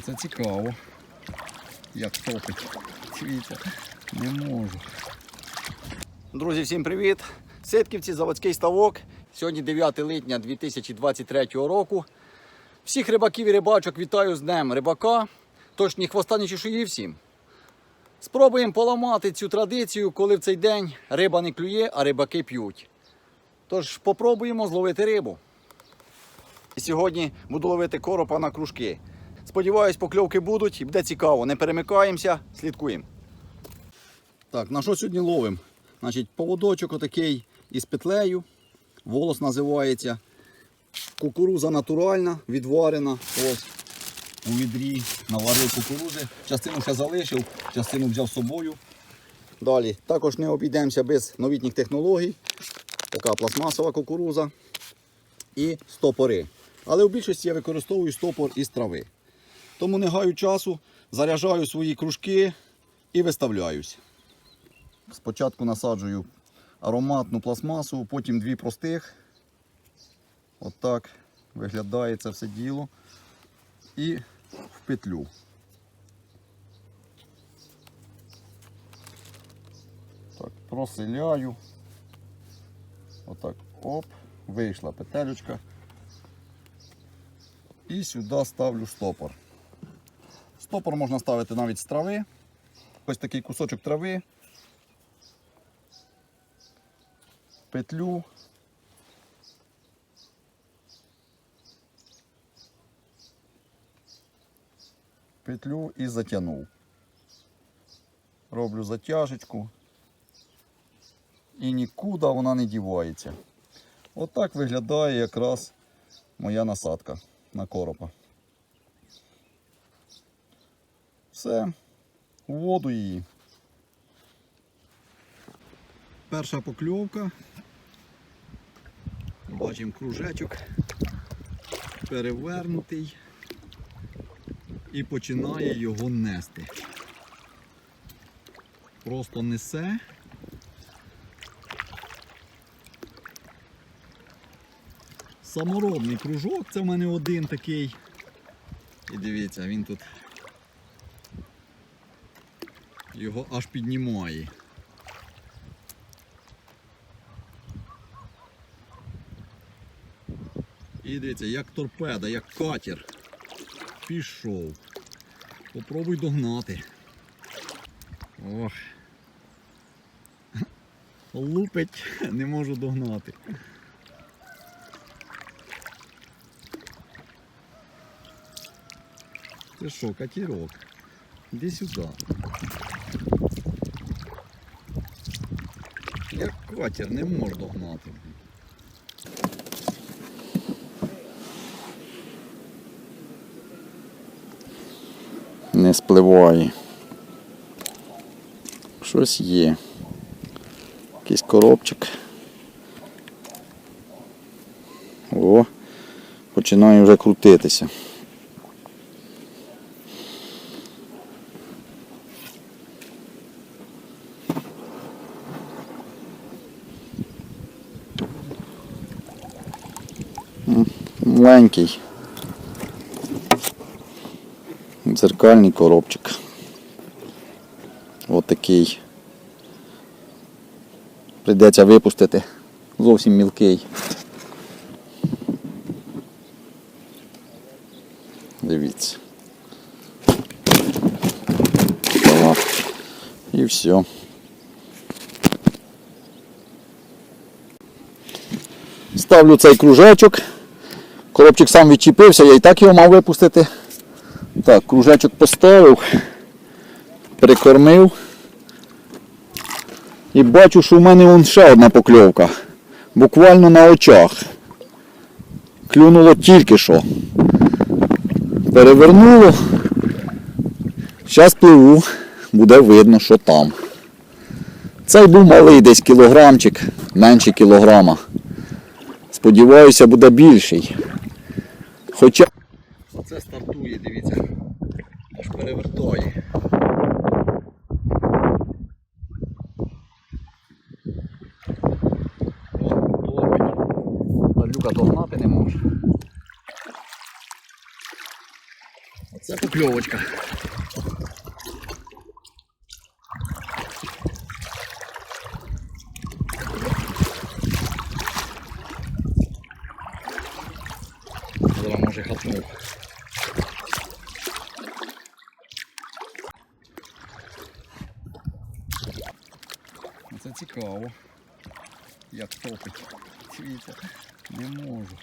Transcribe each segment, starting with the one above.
Це цікаво. Як топить. Дивіться, не можу. Друзі, всім привіт! Ситківці, заводський ставок. Сьогодні 9 липня 2023 року. Всіх рибаків і рибачок вітаю з Днем рибака. Тож ні хвоста, ні чешуї всім. Спробуємо поламати цю традицію, коли в цей день риба не клює, а рибаки п'ють. Тож попробуємо зловити рибу. І сьогодні буду ловити коропа на кружки. Сподіваюсь, покльовки будуть і буде цікаво. Не перемикаємося, слідкуємо. Так, на що сьогодні ловимо? Значить, поводочок отакий із петлею. Волос називається. Кукуруза натуральна, відварена. Ось у відрі наварив кукурузи. Частину ще залишив, частину взяв з собою. Далі також не обійдемося без новітніх технологій. Така пластмасова кукуруза і стопори. Але в більшості я використовую стопор із трави. Тому не гаю часу, заряджаю свої кружки і виставляюсь. Спочатку насаджую ароматну пластмасу, потім дві простих. Отак виглядає це все діло. І в петлю. Так, проселяю. Отак, оп, вийшла петелючка. І сюди ставлю стопор. Стопор можна ставити навіть з трави. Ось такий кусочок трави. Петлю. Петлю і затягнув. Роблю затяжечку. І нікуди вона не дівається. Отак виглядає якраз моя насадка на коропа. Все, у воду її. Перша покльовка. Бачимо кружечок перевернутий і починає його нести. Просто несе. Саморобний кружок, це в мене один такий. І дивіться, він тут його аж піднімає. І дивіться, як торпеда, як катер. Пішов. Попробуй догнати. Ох. Лупить, не можу догнати. Ти що, катерок? Іди сюди. Як катер, не можу догнати. Не спливає. Щось є. Якийсь коробчик. О, починає вже крутитися. Маленький. Дзеркальний коробчик. Отакий. Прийдеться випустити. Зовсім мілкий. Дивіться. І все. Ставлю цей кружечок. Коробчик сам відчепився, я і так його мав випустити. Так, кружечок поставив, прикормив. І бачу, що в мене вон ще одна покльовка. Буквально на очах. Клюнуло тільки що. Перевернуло. Зараз пливу, буде видно, що там. Цей був малий десь кілограмчик, менше кілограма. Сподіваюся, буде більший. Хоча... Оце стартує, дивіться. Аж перевертає. Падлюка догнати не може. Оце покльовочка. Хапнув. Ну, Це цікаво. Як топить. Дивіться, не можу.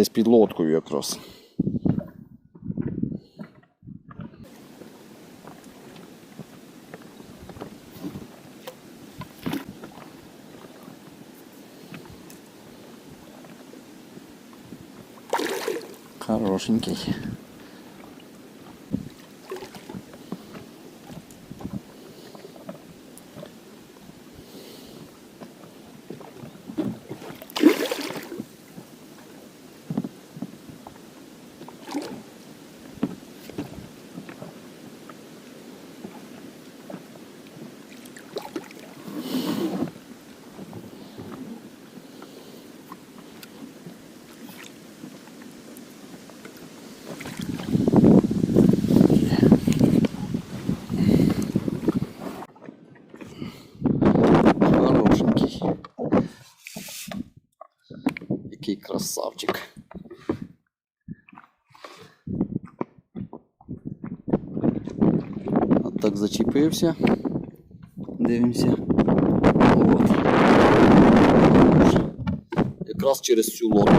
Десь під лодкою якраз. Хорошенький. Красавчик. От так зачепився. Дивимося. От. Якраз через цю лодку.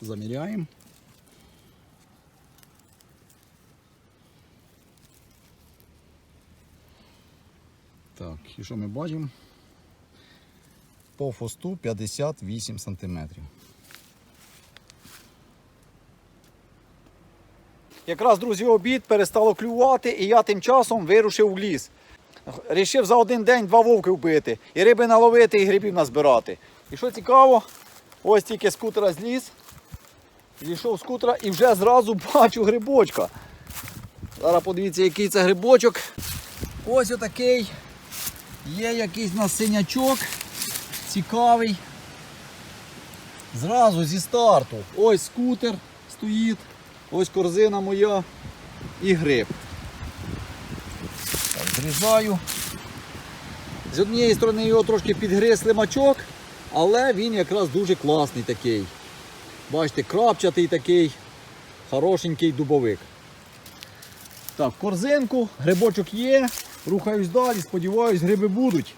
Заміряємо. І що ми бачимо? По фосту 58 сантиметрів. Якраз, друзі, обід перестало клювати, і я тим часом вирушив в ліс. Рішив за один день два вовки вбити, і риби наловити, і грибів назбирати. І що цікаво, ось тільки скутера зліз, зійшов скутера і вже зразу бачу грибочка. Зараз подивіться, який це грибочок. Ось отакий. Є якийсь у нас синячок. Цікавий. Зразу зі старту. Ось скутер стоїть. Ось корзина моя і гриб. Так, зрізаю. З однієї сторони його трошки підгриз лимачок, але він якраз дуже класний такий. Бачите, крапчатий такий, хорошенький дубовик. Так, корзинку, грибочок є, рухаюсь далі, сподіваюсь, гриби будуть.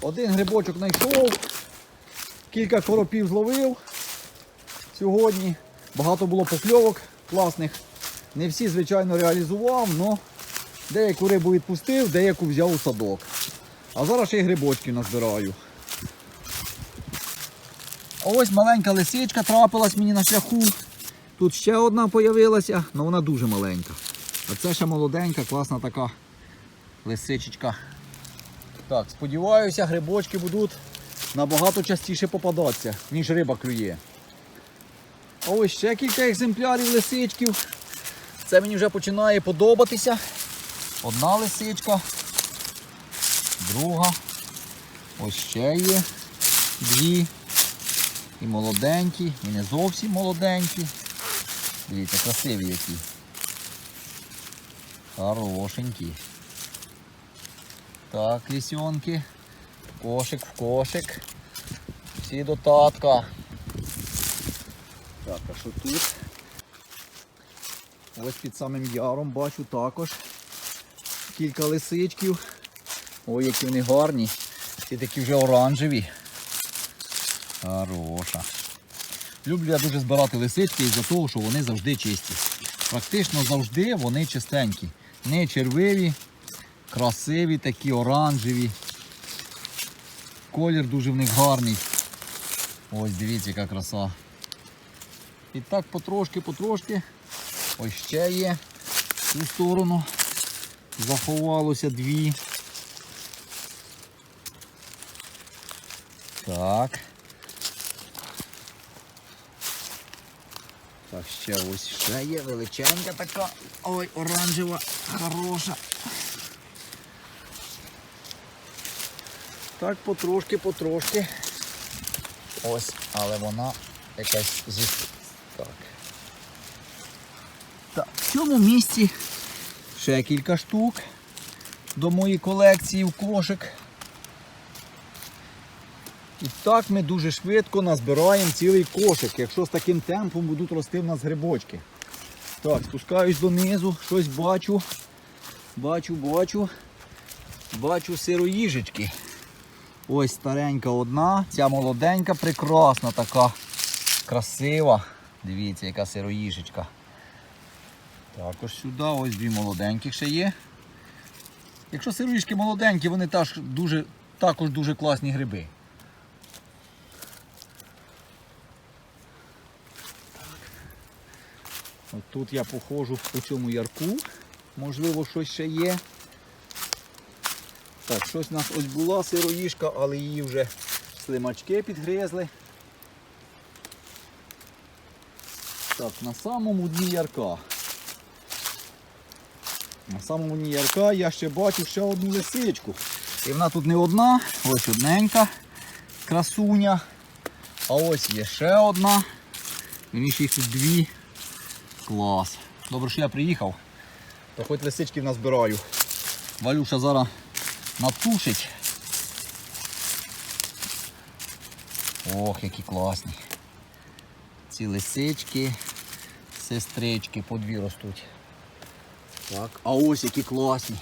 Один грибочок знайшов, кілька коропів зловив сьогодні. Багато було покльовок класних. Не всі, звичайно, реалізував, але деяку рибу відпустив, деяку взяв у садок. А зараз ще й грибочки назбираю. Ось маленька лисичка трапилась мені на шляху. Тут ще одна з'явилася, але вона дуже маленька. А це ще молоденька, класна така лисичечка. Так, сподіваюся, грибочки будуть набагато частіше попадатися, ніж риба клює. А ось ще кілька екземплярів лисичків. Це мені вже починає подобатися. Одна лисичка, друга. Ось ще є дві. І молоденькі, і не зовсім молоденькі. Дивіться, красиві які. Хорошенькі. Так, лісьонки. Кошик в кошик. Всі до татка. Так, а що тут? Ось під самим яром бачу також кілька лисичків. Ой, які вони гарні. Ці такі вже оранжеві. Хороша. Люблю я дуже збирати лисички із-за того, що вони завжди чисті. Практично завжди вони чистенькі. Не червиві, красиві, такі оранжеві. Колір дуже в них гарний. Ось дивіться, яка краса. І так потрошки, потрошки. Ось ще є в цю сторону. Заховалося дві. Так. Так, ще ось ще є величенька така. Ой, оранжева, хороша. Так, потрошки, потрошки. Ось, але вона якась зі. Так. Так, в цьому місці ще кілька штук до моєї колекції в кошик. І так ми дуже швидко назбираємо цілий кошик, якщо з таким темпом будуть рости в нас грибочки. Так, спускаюсь донизу, щось бачу. Бачу, бачу. Бачу сироїжечки. Ось старенька одна, ця молоденька, прекрасна така, красива. Дивіться, яка сироїжечка. Також сюди, ось дві молоденьких ще є. Якщо сироїжки молоденькі, вони також дуже, також дуже класні гриби. От тут я походжу по цьому ярку. Можливо, щось ще є. Так, щось у нас ось була сироїжка, але її вже слимачки підгризли. Так, на самому дні ярка. На самому дні ярка я ще бачу ще одну лисичку. І вона тут не одна, ось одненька красуня. А ось є ще одна. Вірніше їх тут дві. Клас. Добре, що я приїхав. То хоч лисички назбираю. Валюша зараз натушить. Ох, які класні. Ці лисички, сестрички по дві ростуть. Так, а ось які класні.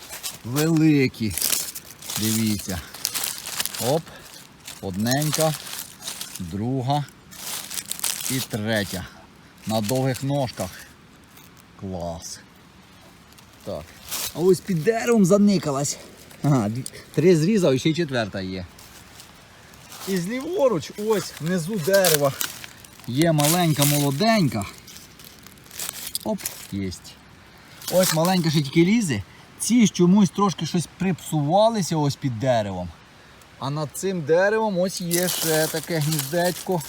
Великі. Дивіться. Оп, одненька, друга і третя. На довгих ножках. Клас. Так. А ось під деревом заникалась. Ага, три зрізав і ще й четверта є. І зліворуч, ось внизу дерева є маленька молоденька. Оп, єсть. Ось маленька ще тільки лізе. Ці чомусь трошки щось припсувалися ось під деревом. А над цим деревом ось є ще таке гніздечко.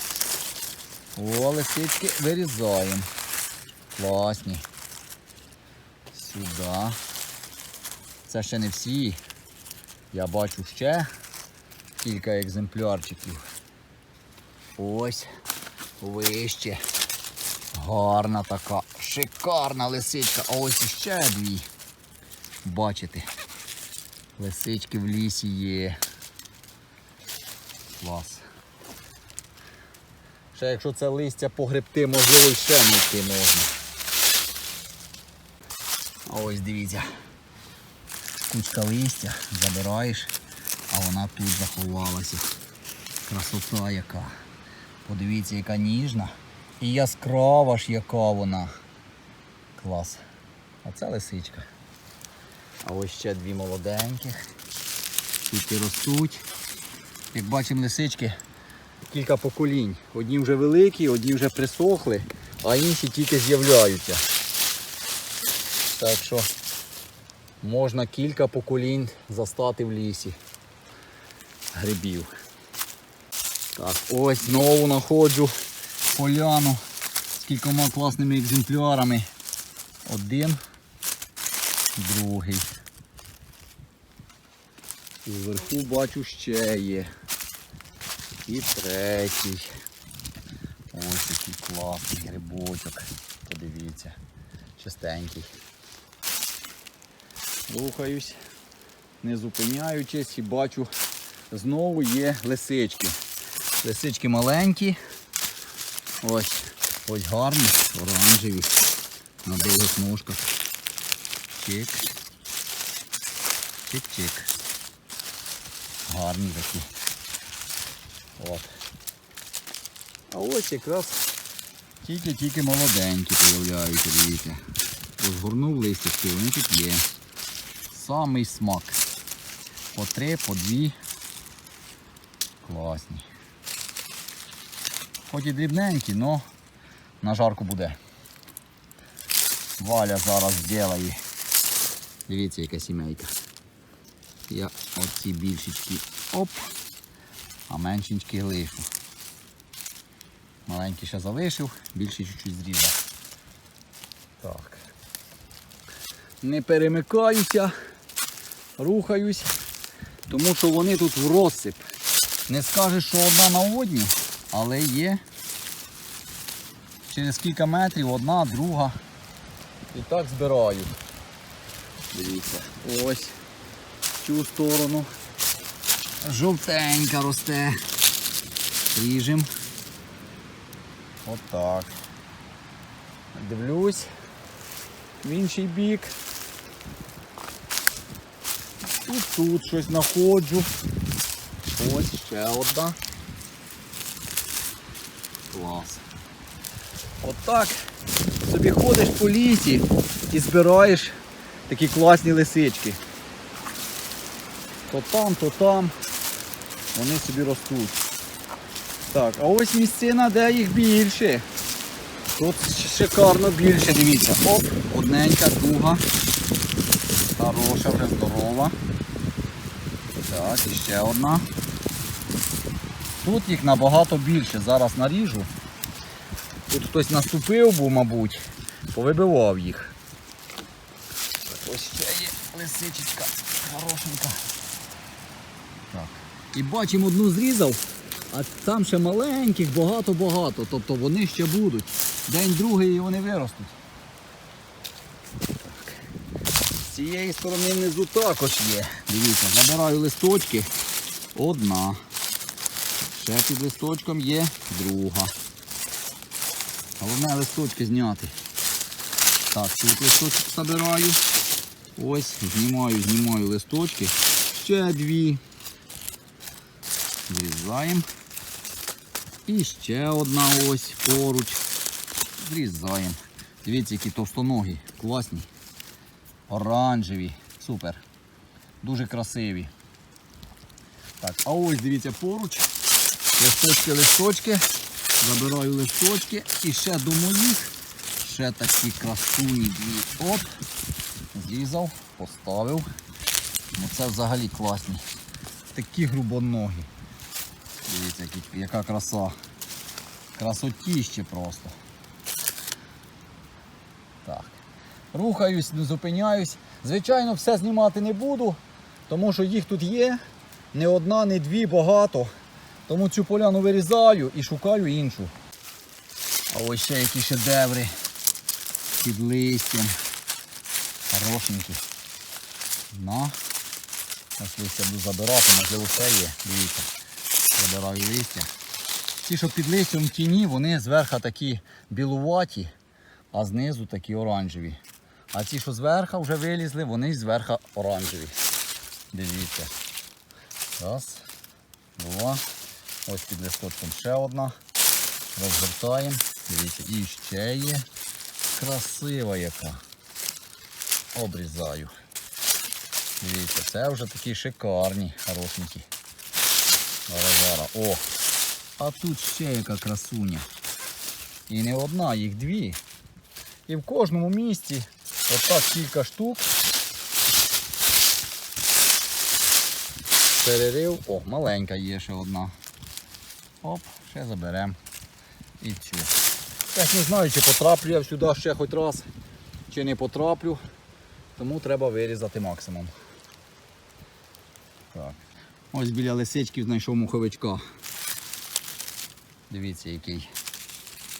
О, лисички вирізаємо. Класні. Сюди. Це ще не всі. Я бачу ще кілька екземплярчиків. Ось вище. Гарна така, шикарна лисичка. А ось іще дві. Бачите. Лисички в лісі є. Клас. Ще якщо це листя погребти, можливо, ще знайти можна. А ось дивіться. Кучка листя, забираєш, а вона тут заховалася. Красота яка. Подивіться, яка ніжна. І яскрава ж яка вона. Клас. А це лисичка. А ось ще дві молоденьких. Тільки ростуть. Як бачимо, лисички кілька поколінь. Одні вже великі, одні вже присохли, а інші тільки з'являються. Так що можна кілька поколінь застати в лісі грибів. Так, ось знову знаходжу поляну з кількома класними екземплярами. Один, другий. І вверху бачу ще є. І третій. Ось який класний грибочок. Подивіться. Чистенький. Рухаюсь, не зупиняючись і бачу, знову є лисички. Лисички маленькі. Ось, ось гарні, оранжеві. На довгих ножках. Чик. Чик-чик. Гарні такі. От. А ось якраз тільки-тільки молоденькі появляються, дивіться. Розгорнув листячки, вони тут є. Самий смак. По три, по дві. Класні. Хоч і дрібненькі, але на жарку буде. Валя зараз зробить Дивіться, яка сімейка. Я оці більшечки оп, а меншенькі лишу. Маленький ще залишив, більший чуть-чуть зрізав. Так. Не перемикаюся, рухаюсь, тому що вони тут в розсип. Не скажеш, що одна на одній, але є через кілька метрів одна, друга. І так збираю. Дивіться, ось в цю сторону. Жовтенька росте. Ріжем. Отак. Дивлюсь в інший бік. І тут щось знаходжу. Ось ще одна. Клас. Отак собі ходиш по лісі і збираєш такі класні лисички. То там, то там. Вони собі ростуть. Так, а ось місцина, де їх більше. Тут шикарно більше, дивіться. Оп, одненька, друга. Хороша, вже здорова. Так, і ще одна. Тут їх набагато більше. Зараз наріжу. Тут хтось наступив був, мабуть, повибивав їх. Так, ось ще є лисичечка хорошенька. Так. І бачимо одну зрізав, а там ще маленьких багато-багато. Тобто вони ще будуть. День другий і вони виростуть. Так. З цієї сторони внизу також є. Дивіться, забираю листочки. Одна. Ще під листочком є друга. Головне листочки зняти. Так, тут листочок забираю. Ось, знімаю, знімаю листочки. Ще дві. Зрізаємо. І ще одна ось поруч. Зрізаємо. Дивіться, які товстоногі, класні. Оранжеві. Супер. Дуже красиві. Так, а ось дивіться поруч. Листочки, листочки. Забираю листочки і ще до моїх. Ще такі красуні дві. Оп. Зрізав, поставив. Ну це взагалі класні. Такі грубоногі. Дивіться, яка краса. Красотіще просто. Так. Рухаюсь, не зупиняюсь. Звичайно, все знімати не буду, тому що їх тут є. Не одна, не дві, багато. Тому цю поляну вирізаю і шукаю іншу. А ось ще які шедеври під листям. Хорошенькі. На. Ось листя буду забирати, можливо ще є. Дивіться. Забираю листя. Ті, що під листям тіні, вони зверху такі білуваті, а знизу такі оранжеві. А ті, що зверху вже вилізли, вони зверху оранжеві. Дивіться. Раз, два. Ось під листочком ще одна. Розвертаємо. Дивіться, і ще є. Красива яка. Обрізаю. Дивіться, це вже такі шикарні, хорошенькі. Зараз. О! А тут ще яка красуня. І не одна, їх дві. І в кожному місці отак кілька штук. Перерив. О, маленька є ще одна. Оп, ще заберемо. І цю. Я ж не знаю, чи потраплю я сюди ще хоч раз, чи не потраплю. Тому треба вирізати максимум. Так. Ось біля лисички знайшов муховичка. Дивіться, який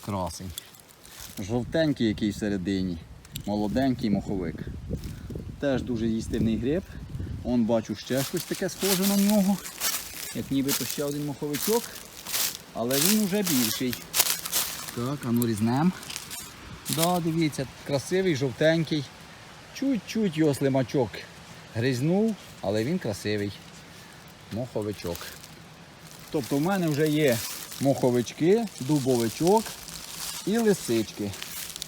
красень. Жовтенький який всередині. Молоденький моховик. Теж дуже їстивний гриб. Он бачу ще щось таке схоже на нього. Як нібито ще один моховичок. Але він вже більший. Так, а ну різнем. Да, дивіться, красивий, жовтенький. Чуть-чуть його слимачок гризнув, але він красивий. Моховичок. Тобто в мене вже є моховички, дубовичок і лисички.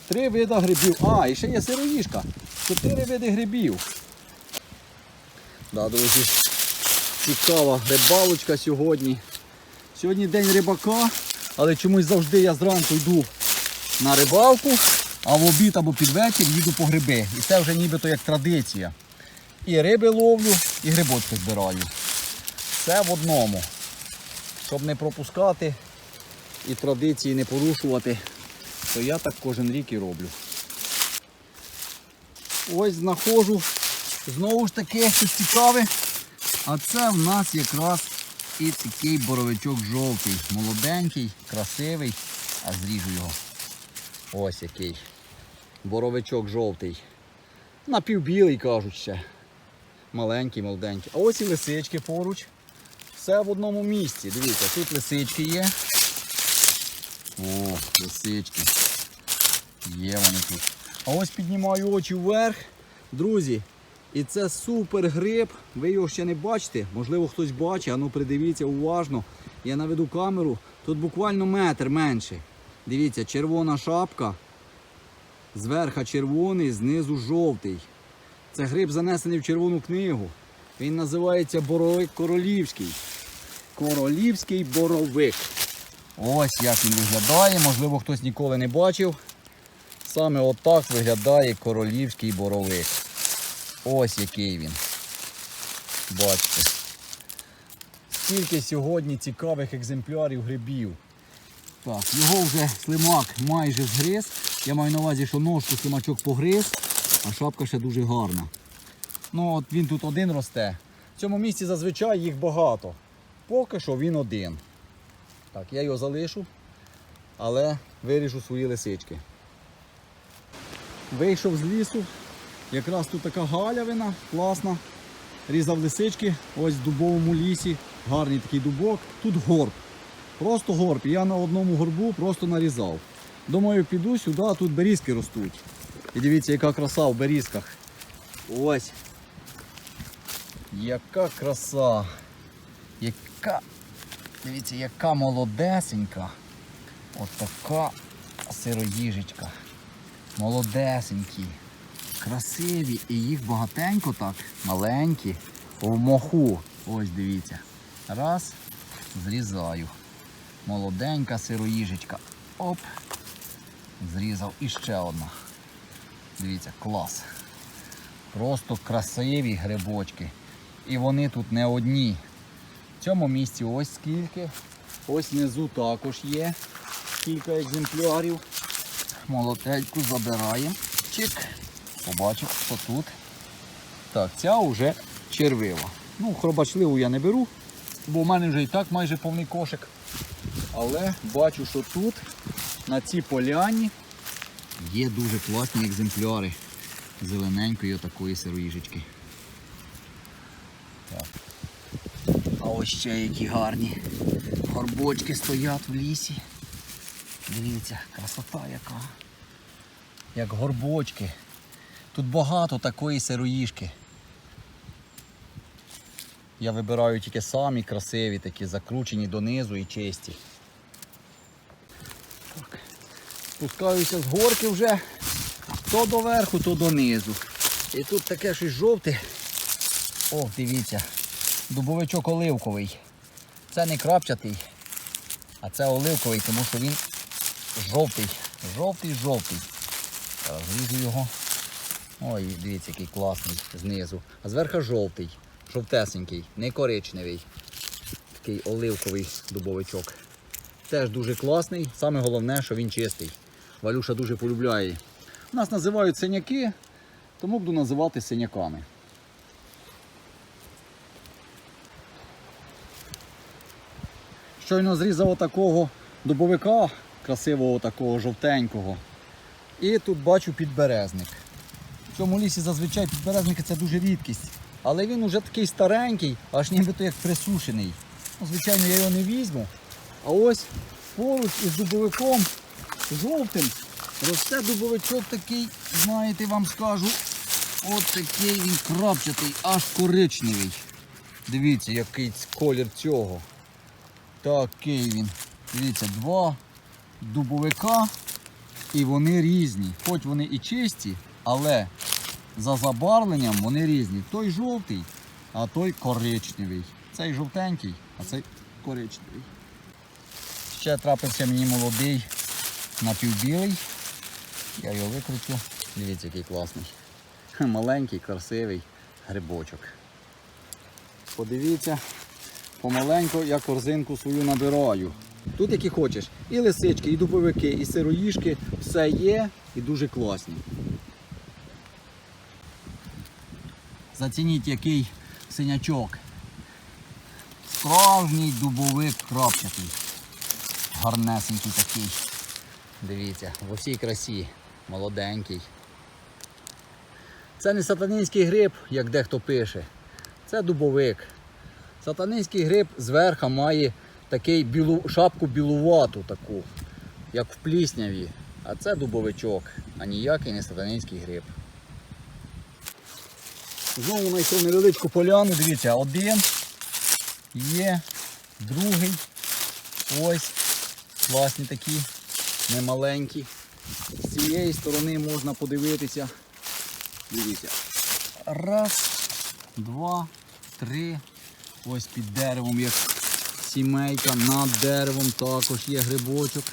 Три види грибів. А, і ще є сироїжка. Чотири види грибів. Да, друзі, цікава рибалочка сьогодні. Сьогодні день рибака, але чомусь завжди я зранку йду на рибалку, а в обід або під вечір їду по гриби. І це вже нібито як традиція. І риби ловлю, і грибочки збираю. Все в одному. Щоб не пропускати і традиції не порушувати, то я так кожен рік і роблю. Ось знаходжу знову ж таки щось цікаве. А це в нас якраз і такий боровичок жовтий, молоденький, красивий. А зріжу його. Ось який. Боровичок жовтий. Напівбілий, кажуть ще. Маленький, молоденький. А ось і лисички поруч. Все в одному місці. Дивіться, тут лисички є. О, лисички. Є вони тут. А ось піднімаю очі вверх. Друзі, і це супер гриб. Ви його ще не бачите. Можливо, хтось бачить, а ну придивіться уважно. Я наведу камеру. Тут буквально метр менше. Дивіться, червона шапка. Зверха червоний, знизу жовтий. Це гриб занесений в червону книгу. Він називається боровик королівський. Королівський боровик. Ось як він виглядає, можливо, хтось ніколи не бачив. Саме отак виглядає королівський боровик. Ось який він. Бачите. Скільки сьогодні цікавих екземплярів грибів. Так, його вже слимак майже згриз. Я маю на увазі, що ножку слимачок погриз, а шапка ще дуже гарна. Ну от він тут один росте. В цьому місці зазвичай їх багато. Поки що він один. Так, я його залишу, але виріжу свої лисички. Вийшов з лісу. Якраз тут така галявина, класна. Різав лисички, ось в дубовому лісі. Гарний такий дубок. Тут горб. Просто горб. Я на одному горбу просто нарізав. Думаю, піду сюди, а тут берізки ростуть. І дивіться, яка краса в берізках. Ось. Яка краса. Яка. Дивіться, яка молодесенька. От така сироїжечка. Молодесенькі. Красиві. І їх багатенько так, маленькі. В моху. Ось дивіться. Раз. Зрізаю. Молоденька сироїжечка. Оп. Зрізав. І ще одна. Дивіться, клас. Просто красиві грибочки. І вони тут не одні. В цьому місці ось скільки. Ось внизу також є кілька екземплярів. Молотельку забираємо. Чик. Побачив, що тут. Так, ця вже червива. Ну, хробачливу я не беру, бо в мене вже і так майже повний кошик. Але бачу, що тут, на цій поляні, є дуже класні екземпляри зелененької такої сироїжечки. Так. А ось ще які гарні горбочки стоять в лісі. Дивіться, красота яка. Як горбочки. Тут багато такої сироїжки. Я вибираю тільки самі красиві, такі закручені донизу і чисті. Так. Спускаюся з горки вже то до верху, то донизу. І тут таке щось жовте. О, дивіться, дубовичок оливковий. Це не крапчатий, а це оливковий, тому що він жовтий. Жовтий-жовтий. Зараз його. Ой, дивіться, який класний знизу. А зверху жовтий, жовтесенький, не коричневий. Такий оливковий дубовичок. Теж дуже класний. Саме головне, що він чистий. Валюша дуже полюбляє. Нас називають синяки, тому буду називати синяками. Щойно зрізав такого дубовика, красивого такого жовтенького. І тут бачу підберезник. В цьому лісі зазвичай підберезники це дуже рідкість. Але він уже такий старенький, аж нібито як присушений. Ну, звичайно, я його не візьму. А ось поруч із дубовиком жовтим росте дубовичок такий, знаєте, вам скажу, от такий він крапчатий, аж коричневий. Дивіться, який колір цього. Такий він. Дивіться, два дубовика і вони різні. Хоч вони і чисті, але за забарвленням вони різні. Той жовтий, а той коричневий. Цей жовтенький, а цей коричневий. Ще трапився мені молодий напівбілий. Я його викручу. Дивіться, який класний. Маленький, красивий. грибочок. Подивіться, помаленьку я корзинку свою набираю. Тут які хочеш. І лисички, і дубовики, і сироїшки, все є і дуже класні. Зацініть, який синячок. Справжній дубовик крапчатий. Гарнесенький такий. Дивіться, в усій красі. Молоденький. Це не сатанинський гриб, як дехто пише. Це дубовик. Сатанинський гриб зверху має такий білу, шапку білувату таку, як в плісняві. А це дубовичок, а ніякий не сатанинський гриб. Знову знайшов невеличку поляну, дивіться, один є, другий. Ось. Класні такі, немаленькі. З цієї сторони можна подивитися. Дивіться. Раз, два, три. Ось під деревом як сімейка, над деревом також є грибочок.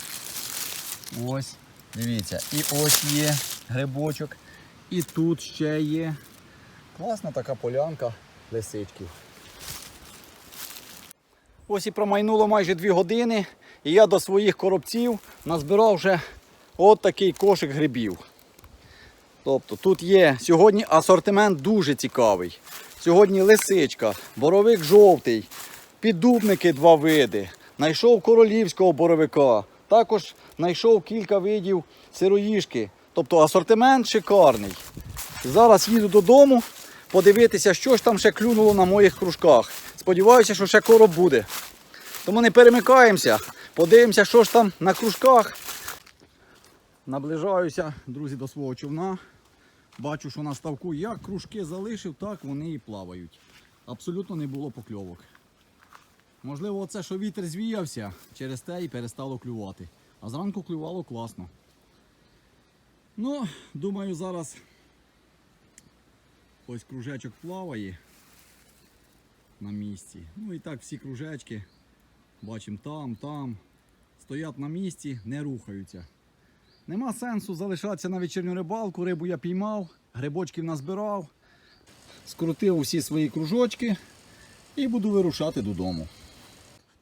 Ось. Дивіться. І ось є грибочок. І тут ще є. Класна така полянка лисичків. Ось і промайнуло майже дві години, і я до своїх коробців назбирав вже от такий кошик грибів. Тобто тут є сьогодні асортимент дуже цікавий. Сьогодні лисичка, боровик жовтий, піддубники два види. Найшов королівського боровика. Також знайшов кілька видів сироїшки. Тобто асортимент шикарний. Зараз їду додому подивитися, що ж там ще клюнуло на моїх кружках. Сподіваюся, що ще короб буде. Тому не перемикаємося, подивимося, що ж там на кружках. Наближаюся, друзі, до свого човна. Бачу, що на ставку як кружки залишив, так вони і плавають. Абсолютно не було покльовок. Можливо, оце, що вітер звіявся, через те і перестало клювати. А зранку клювало класно. Ну, думаю, зараз ось кружечок плаває на місці. Ну і так всі кружечки, бачимо там, там, стоять на місці, не рухаються. Нема сенсу залишатися на вечірню рибалку, рибу я піймав, грибочків назбирав, скрутив усі свої кружочки і буду вирушати додому.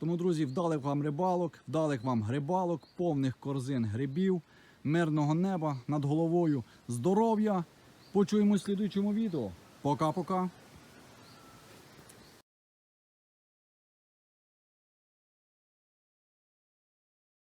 Тому, друзі, вдалих вам рибалок, вдалих вам грибалок, повних корзин грибів, мирного неба над головою, здоров'я. Почуємось в слідуючому відео. Пока-пока.